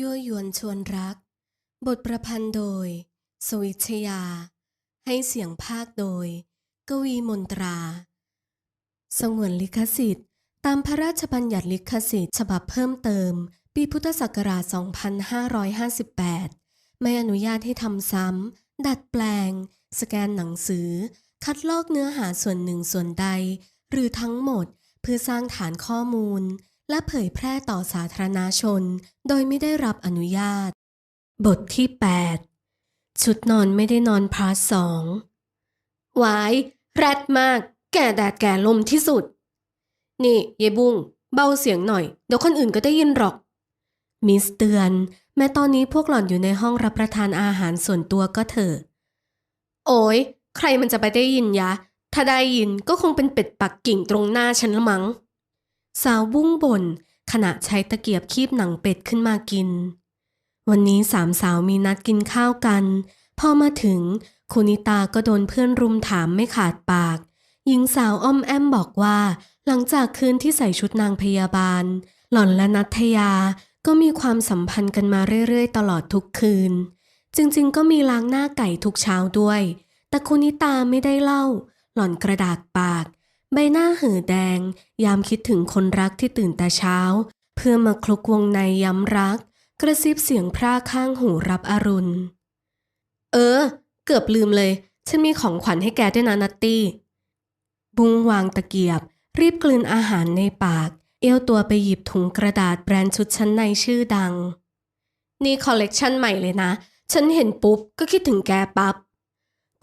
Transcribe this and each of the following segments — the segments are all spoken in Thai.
ยั่วยวนชวนรัก บทประพันธ์โดย สวิชยา ให้เสียงภาคโดย กวีมนตรา สงวนลิขสิทธิ์ ตามพระราชบัญญัติลิขสิทธิ์ฉบับเพิ่มเติม ปีพุทธศักราช 2558 ไม่อนุญาตให้ทำซ้ำ ดัดแปลง สแกนหนังสือ คัดลอกเนื้อหาส่วนหนึ่งส่วนใด หรือทั้งหมดเพื่อสร้างฐานข้อมูล และเผยแพร่ต่อสาธารณชน โดยไม่ได้รับอนุญาต บทที่ 8 ชุดนอนไม่ได้นอนพาร์ทสองวาย แรดมาก แก่แดดแก่ลมที่สุด นี่ยายบุ้งเบาเสียงหน่อย เดี๋ยวคนอื่นก็ได้ยินหรอก มิสเตือน แม้ตอนนี้พวกหล่อนอยู่ในห้องรับประทานอาหารส่วนตัวก็เถอะ โอ้ย ใครมันจะไปได้ยินยะ ถ้าได้ยินก็คงเป็นเป็ดปักกิ่งตรงหน้าฉันละมั้ง สาวบุ้งบ่นขณะใช้ตะเกียบคีบหนังเป็ดขึ้นมากิน วันนี้สามสาวมีนัดกินข้าวกัน พอมาถึงคุณิตาก็โดนเพื่อนรุมถามไม่ขาดปาก หญิงสาวอ้อมแอมบอกว่า หลังจากคืนที่ใส่ชุดนางพยาบาล หล่อนและนัทยาก็มีความสัมพันธ์กันมาเรื่อยๆ ตลอดทุกคืน จริงๆ ก็มีล้างหน้าไก่ทุกเช้าด้วย แต่คุณิตาไม่ได้เล่า หล่อนกระดากปาก ใบหน้าเหือแดง ยามคิดถึงคนรักที่ตื่นแต่เช้า เพื่อมาคลุกวงในย้ำรัก กระซิบเสียงพร่าข้างหูรับอรุณ เออ เกือบลืมเลย ฉันมีของขวัญให้แกด้วยนะนัตตี้ บุ้งวางตะเกียบ รีบกลืนอาหารในปาก เอี้ยวตัวไปหยิบถุงกระดาษแบรนด์ชุดชั้นในชื่อดัง นี่คอลเลกชันใหม่เลยนะ ฉันเห็นปุ๊บก็คิดถึงแกปับ๊บ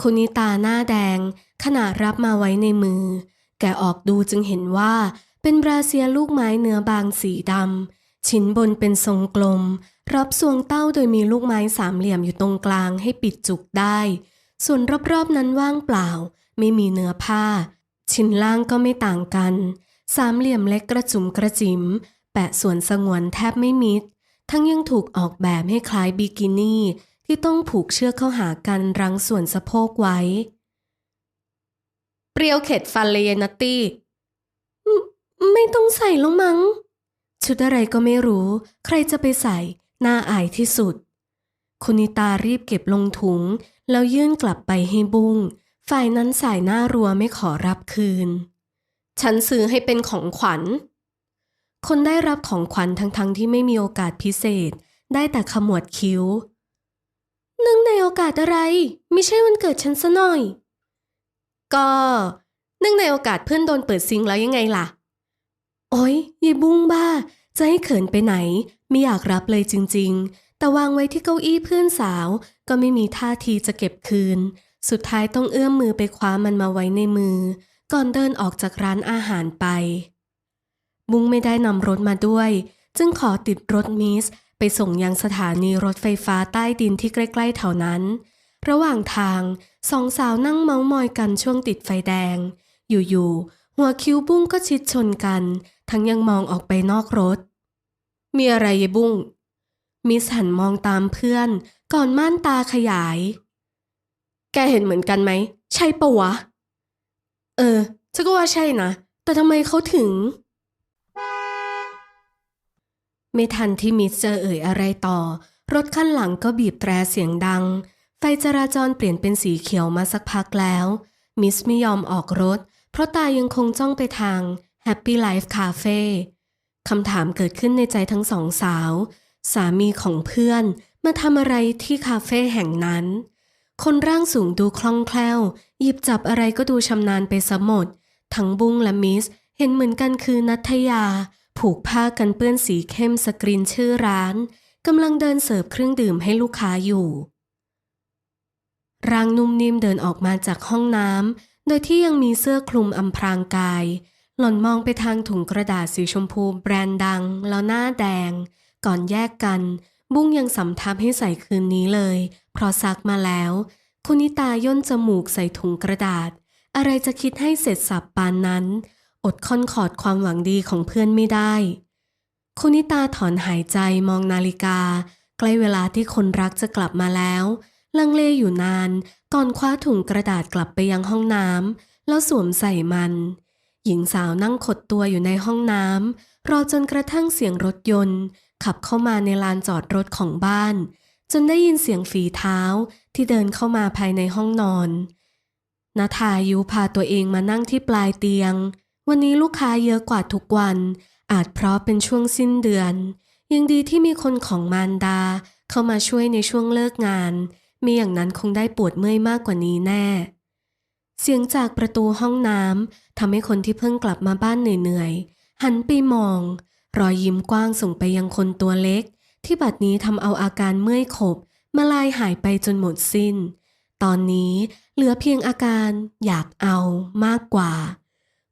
คุณนิตาหน้าแดงขณะรับมาไว้ในมือ แกออกดูจึงเห็นว่าเป็นบราเซียลูกไม้เนื้อบางสีดำ ชิ้นบนเป็นทรงกลม รับทรวงเต้าโดยมีลูกไม้สามเหลี่ยมอยู่ตรงกลางให้ปิดจุกได้ ส่วนรอบๆนั้นว่างเปล่า ไม่มีเนื้อผ้า ชิ้นล่างก็ไม่ต่างกัน สามเหลี่ยมเล็กกระจุมกระจิม แปะส่วนสงวนแทบไม่มิด ทั้งยังถูกออกแบบให้คล้ายบิกินี่ที่ต้องผูกเชือกเข้าหากันรั้งส่วนสะโพกไว้ เปรี้ยวเข็ดฟันเลยยายนัตตี้ไม่ต้องใส่แล้วมั้ง ชุดอะไรก็ไม่รู้ ใครจะไปใส่ น่าอายที่สุด คุณนิตารีบเก็บลงถุง แล้วยื่นกลับไปให้บุ้งฝ่ายนั้นสายหน้ารัวไม่ขอรับคืน ฉันซื้อให้เป็นของขวัญ คนได้รับของขวัญทั้งๆทที่ไม่มีโอกาสพิเศษ ได้แต่ขมวดคิ้วนื่งในโอกาสอะไร ไม่ใช่วันเกิดฉันซะหน่อย ก็เนื่องในโอกาสเพื่อนโดนเปิดซิงแล้วยังไงล่ะ โอ๊ยยายบุ้งบ้า จะให้เขินไปไหน ไม่อยากรับเลยจริง ๆ แต่วางไว้ที่เก้าอี้เพื่อนสาว ก็ไม่มีท่าทีจะเก็บคืน สุดท้ายต้องเอื้อมมือไปคว้ามันมาไว้ในมือ ก่อนเดินออกจากร้านอาหารไป บุ้งไม่ได้นำรถมาด้วย จึงขอติดรถมิสไปส่งยังสถานีรถไฟฟ้าใต้ดินที่ใกล้ ๆ แถวนั้น ระหว่างทาง สองสาวนั่งเมามอยกันช่วงติดไฟแดง อยู่ๆ หัวคิ้วบุ้งก็ชิดชนกัน ทั้งยังมองออกไปนอกรถ มีอะไรยายบุ้ง มิสหันมองตามเพื่อน ก่อนม่านตาขยาย แกเห็นเหมือนกันไหม ใช่ปะวะ เออฉันก็ว่าใช่นะ แต่ทำไมเขาถึง ไม่ทันที่มิสจะเอ่ยอะไรต่อ รถคันหลังก็บีบแตรเสียงดัง ไฟจราจรเปลี่ยนเป็นสีเขียวมาสักพักแล้ว มิสไม่ยอมออกรถ เพราะตายังคงจ้องไปทาง Happy Life Cafe คำถามเกิดขึ้นในใจทั้งสองสาว สามีของเพื่อนมาทำอะไรที่คาเฟ่แห่งนั้น คนร่างสูงดูคล่องแคล่ว หยิบจับอะไรก็ดูชำนาญไปซะหมด ทั้งบุ้งและมิส เห็นเหมือนกันคือนัทยา ผูกผ้ากันเปื้อนสีเข้มสกรีนชื่อร้านกำลังเดินเสิร์ฟเครื่องดื่มให้ลูกค้าอยู่ ร่างนุ่มนิ่มเดินออกมาจากห้องน้ำโดยที่ยังมีเสื้อคลุมอำพรางกาย หล่อนมองไปทางถุงกระดาษสีชมพูแบรนด์ดัง แล้วหน้าแดง ก่อนแยกกัน บุ้งยังสำทับให้ใส่คืนนี้เลย เพราะซักมาแล้ว คุณนิตาย่นจมูกใส่ถุงกระดาษ อะไรจะคิดให้เสร็จสับปานนั้น อดค่อนขอดความหวังดีของเพื่อนไม่ได้ คุณนิตาถอนหายใจมองนาฬิกา ใกล้เวลาที่คนรักจะกลับมาแล้ว ลังเลอยู่นาน ก่อนคว้าถุงกระดาษกลับไปยังห้องน้ำแล้วสวมใส่มัน หญิงสาวนั่งขดตัวอยู่ในห้องน้ำรอจนกระทั่งเสียงรถยนต์ ขับเข้ามาในลานจอดรถของบ้าน จนได้ยินเสียงฝีเท้าที่เดินเข้ามาภายในห้องนอนนาทายุพาตัวเองมานั่งที่ปลายเตียง วันนี้ลูกค้าเยอะกว่าทุกวัน อาจเพราะเป็นช่วงสิ้นเดือน ยังดีที่มีคนของมารดาเข้ามาช่วยในช่วงเลิกงาน มีอย่างนั้นคงได้ปวดเมื่อยมากกว่านี้แน่ เสียงจากประตูห้องน้ำทำให้คนที่เพิ่งกลับมาบ้านเหนื่อยๆหันไปมอง รอยยิ้มกว้างส่งไปยังคนตัวเล็ก ที่บัดนี้ทำเอาอาการเมื่อยขบมาลายหายไปจนหมดสิ้น ตอนนี้เหลือเพียงอาการอยากเอามากกว่า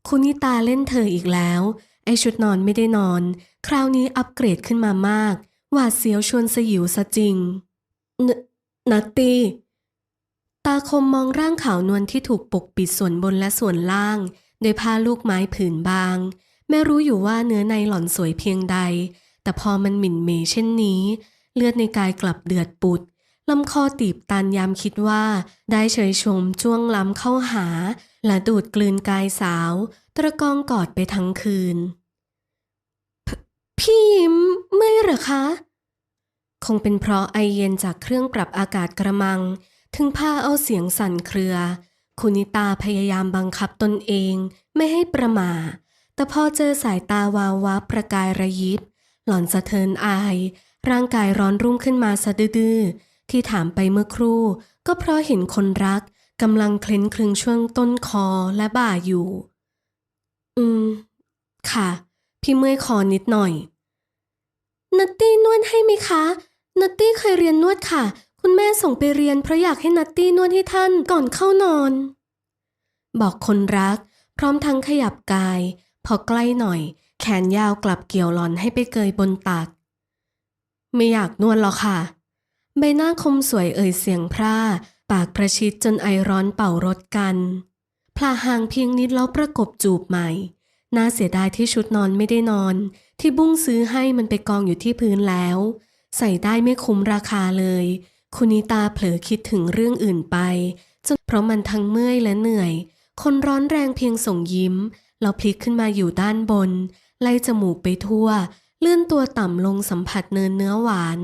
คุณนิตาเล่นเธออีกแล้ว ไอชุดนอนไม่ได้นอน คราวนี้อัปเกรดขึ้นมามาก หวาดเสียวชวนสยิวซะจริง นัตตี้ ตาคมมองร่างขาวนวลที่ถูกปกปิดส่วนบนและส่วนล่างโดยผ้าลูกไม้ผืนบางแม่รู้อยู่ว่าเนื้อในหล่อนสวยเพียงใด แต่พอมันหมิ่นเมเช่นนี้ เลือดในกายกลับเดือดปุดลำคอตีบตันยามคิดว่า ได้เฉยชมจ้วงล้ำเข้าหา และดูดกลืนกายสาว ตะกองกอดไปทั้งคืนพพี่ยิ้มไม่หรอคะ คงเป็นเพราะไอเย็นจากเครื่องปรับอากาศกระมัง ถึงพาเอาเสียงสั่นเครือ คุณนิตาพยายามบังคับตนเองไม่ให้ประมา แต่พอเจอสายตาวาววับประกายระยิบ หล่อนสะเทินอาย ร่างกายร้อนรุ่มขึ้นมาสะดื้อที่ถามไปเมื่อครู่ ก็เพราะเห็นคนรักกำลังเคล้นคลึงช่วงต้นคอและบ่าอยู่ อืม ค่ะ พี่เมื่อยคอนิดหน่อยนัตตี้นวดให้ไหมคะ นัตตี้เคยเรียนนวดค่ะ คุณแม่ส่งไปเรียนเพราะอยากให้นัตตี้นวดให้ท่านก่อนเข้านอน บอกคนรัก พร้อมทั้งขยับกาย พอใกล้หน่อย แขนยาวกลับเกี่ยวหลอนให้ไปเกยบนตัก ไม่อยากนวดหรอกค่ะ ใบหน้าคมสวยเอ่ยเสียงพร่า ปากประชิดจนไอร้อนเป่ารถกันพลาห่างเพียงนิดแล้วประกบจูบใหม่ น่าเสียดายที่ชุดนอนไม่ได้นอน ที่บุ้งซื้อให้มันไปกองอยู่ที่พื้นแล้ว ใส่ได้ไม่คุ้มราคาเลย คุณนิตาเผลอคิดถึงเรื่องอื่นไปจนเพราะมันทั้งเมื่อยและเหนื่อย คนร้อนแรงเพียงส่งยิ้ม เราพลิกขึ้นมาอยู่ด้านบน ไล่จมูกไปทั่ว เลื่อนตัวต่ำลงสัมผัสเนินเนื้อหวาน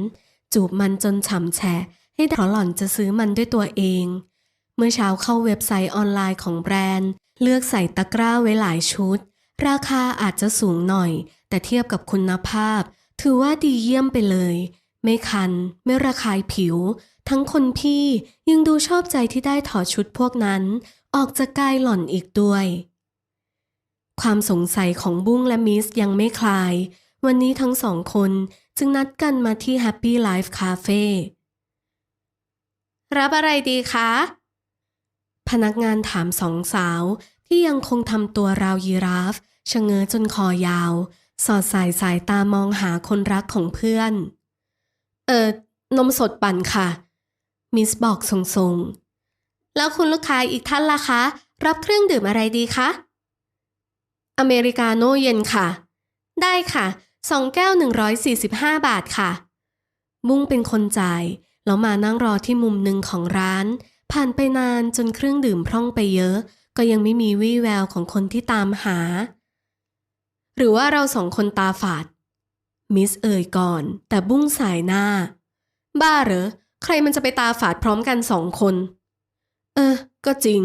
จูบมันจนฉ่ำแฉะ ให้ได้เพราะหล่อนจะซื้อมันด้วยตัวเอง เมื่อเช้าเข้าเว็บไซต์ออนไลน์ของแบรนด์ เลือกใส่ตะกร้าไว้หลายชุด ราคาอาจจะสูงหน่อย แต่เทียบกับคุณภาพ ถือว่าดีเยี่ยมไปเลย ไม่คัน ไม่ระคายผิว ทั้งคนพี่ยังดูชอบใจที่ได้ถอดชุดพวกนั้น ออกจากกายหล่อนอีกด้วย ความสงสัยของบุ้งและมิสยังไม่คลาย วันนี้ทั้งสองคนจึงนัดกันมาที่ Happy Life Cafe รับอะไรดีคะ พนักงานถามสองสาวที่ยังคงทำตัวราวยีราฟชะเง้อจนคอยาว สอดสายสายตามองหาคนรักของเพื่อน เอ่อนมสดปั่นค่ะ มิสบอกทรงๆ แล้วคุณลูกค้าอีกท่านล่ะคะ รับเครื่องดื่มอะไรดีคะ อเมริกาโน่เย็นค่ะ ได้ค่ะสองแก้ว 145 บาทค่ะบุ้งเป็นคนจ่าย แล้วมานั่งรอที่มุมหนึ่งของร้าน ผ่านไปนานจนเครื่องดื่มพร่องไปเยอะ ก็ยังไม่มีวี่แววของคนที่ตามหา หรือว่าเราสองคนตาฝาด มิสเอ่ยก่อน แต่บุ้งสายหน้า บ้าเหรอ ใครมันจะไปตาฝาดพร้อมกันสองคน เออ ก็จริง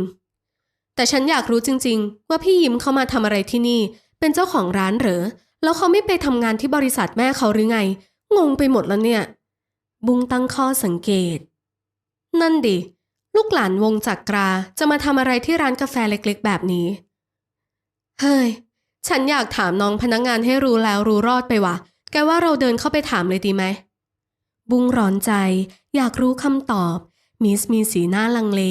แต่ฉันอยากรู้จริง ๆ ว่าพี่ยิ้มเขามาทำอะไรที่นี่ เป็นเจ้าของร้านเหรอ แล้วเขาไม่ไปทำงานที่บริษัทแม่เขาหรือไง งงไปหมดแล้วเนี่ย บุ้งตั้งข้อสังเกต นั่นดิ ลูกหลานวงจักกราจะมาทำอะไรที่ร้านกาแฟเล็ก ๆ แบบนี้ เฮ้ย ฉันอยากถามน้องพนักงงานให้รู้แล้วรู้รอดไปว่ะแกว่าเราเดินเข้าไปถามเลยดีไหม บุ้งร้อนใจ อยากรู้คำตอบ มิสมีสีหน้าลังเล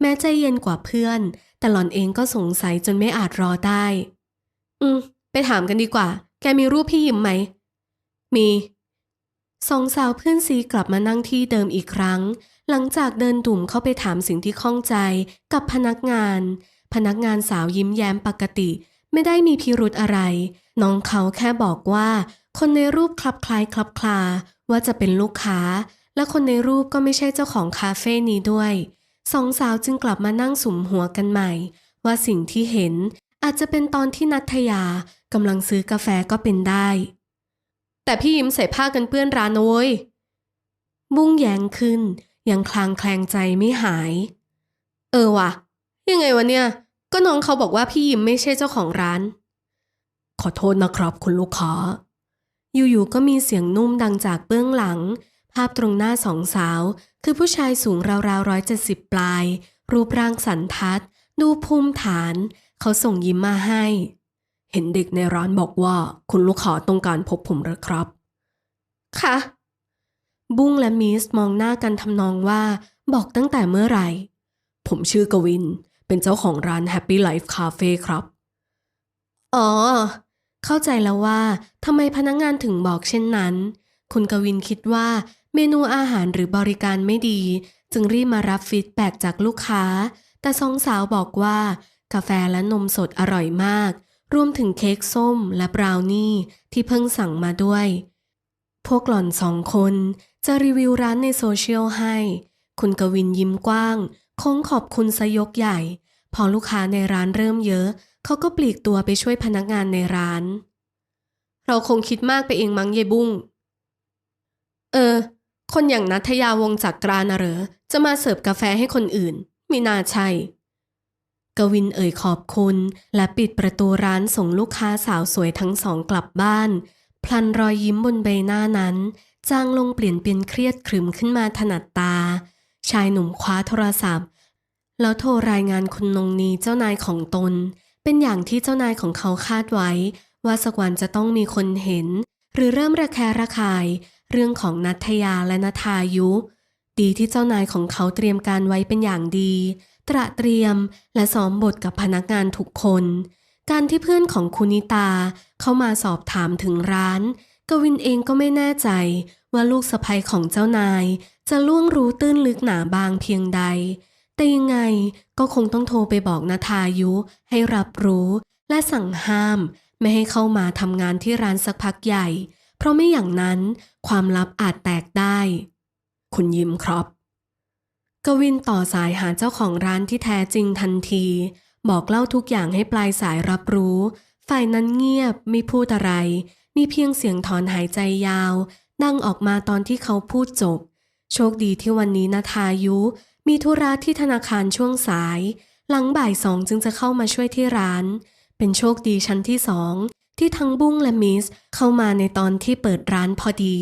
แม้ใจเย็นกว่าเพื่อน แต่หล่อนเองก็สงสัยจนไม่อาจรอได้ อืม ไปถามกันดีกว่า แกมีรูปพี่ยิ้มไหม มีสองสาวเพื่อนซีกลับมานั่งที่เดิมอีกครั้ง หลังจากเดินดุ่มเข้าไปถามสิ่งที่ข้องใจกับพนักงาน พนักงานสาวยิ้มแย้มปกติ ไม่ได้มีพิรุธอะไร น้องเขาแค่บอกว่า คนในรูปคลับคล้ายคลับคลาว่าจะเป็นลูกค้า และคนในรูปก็ไม่ใช่เจ้าของคาเฟ่นี้ด้วยสองสาวจึงกลับมานั่งสุมหัวกันใหม่ ว่าสิ่งที่เห็นอาจจะเป็นตอนที่นัทยากำลังซื้อกาแฟก็เป็นได้ แต่พี่ยิ้มใส่ผ้ากันเปื้อนร้านนว้ยบุ้งแยงขึ้น ยังคลางแคลงใจไม่หาย เออว่ะยังไงวะเนี่ย ก็น้องเขาบอกว่าพี่ยิมไม่ใช่เจ้าของร้าน ขอโทษนะครับคุณลูกค้า อยู่ๆก็มีเสียงนุ่มดังจากเบื้องหลัง ภาพตรงหน้าสองสาว คือผู้ชายสูงราวๆร้อยเจ็ดสิบปลาย รูปร่างสันทัด ดูภูมิฐาน เขาส่งยิ้มมาให้ เห็นเด็กในร้านบอกว่าคุณลูกค้าต้องการพบผมหรือครับ ค่ะ บุ้งและมิสมองหน้ากันทำนองว่า บอกตั้งแต่เมื่อไหร่ ผมชื่อกวิน เป็นเจ้าของร้าน Happy Life Cafe ครับ อ๋อ เข้าใจแล้วว่าทำไมพนักงานถึงบอกเช่นนั้น คุณกวินคิดว่าเมนูอาหารหรือบริการไม่ดี จึงรีบมารับฟีดแบ็กจากลูกค้า แต่สองสาวบอกว่า กาแฟและนมสดอร่อยมาก รวมถึงเค้กส้มและบราวนี่ที่เพิ่งสั่งมาด้วย พวกหล่อนสองคนจะรีวิวร้านในโซเชียลให้ คุณกวินยิ้มกว้าง คงขอบคุณสยกใหญ่ พอลูกค้าในร้านเริ่มเยอะ เขาก็ปลีกตัวไปช่วยพนักงานในร้าน เราคงคิดมากไปเองมั้งเยบุ้ง เออ คนอย่างนัทยาวงจากกราน่ะเหรอ จะมาเสิร์ฟกาแฟให้คนอื่นม่น่าใช่กวินเอ่ยขอบคุณ และปิดประตูร้านส่งลูกค้าสาวสวยทั้งสองกลับบ้าน พลันรอยยิ้มบนใบหน้านั้น จางลงเปลี่ยนเป็นเครียดขรึมขึ้นมาถนัดตา ชายหนุ่มคว้าโทรศัพท์ แล้วโทรรายงานคุณนงนีเจ้านายของตน เป็นอย่างที่เจ้านายของเขาคาดไว้ ว่าสักวันจะต้องมีคนเห็น หรือเริ่มระแคะระคาย เรื่องของนัทยาและนัทายุ ดีที่เจ้านายของเขาเตรียมการไว้เป็นอย่างดี ตระเตรียมและซ้อมบทกับพนักงานทุกคน การที่เพื่อนของคุณนิตาเข้ามาสอบถามถึงร้าน กวินเองก็ไม่แน่ใจว่าลูกสะใภ้ของเจ้านาย จะล่วงรู้ตื้นลึกหนาบางเพียงใด แต่ยังไงก็คงต้องโทรไปบอกนาทายุให้รับรู้และสั่งห้าม ไม่ให้เข้ามาทำงานที่ร้านสักพักใหญ่ เพราะไม่อย่างนั้นความลับอาจแตกได้ คุณยิ้มครับ กวินต่อสายหาเจ้าของร้านที่แท้จริงทันที บอกเล่าทุกอย่างให้ปลายสายรับรู้ ฝ่ายนั้นเงียบไม่พูดอะไร มีเพียงเสียงถอนหายใจยาว ดังออกมาตอนที่เขาพูดจบ โชคดีที่วันนี้นาทายุ มีธุระที่ธนาคารช่วงสาย หลังบ่ายสองจึงจะเข้ามาช่วยที่ร้าน เป็นโชคดีชั้นที่สองที่ทั้งบุ้งและมิสเข้ามาในตอนที่เปิดร้านพอดี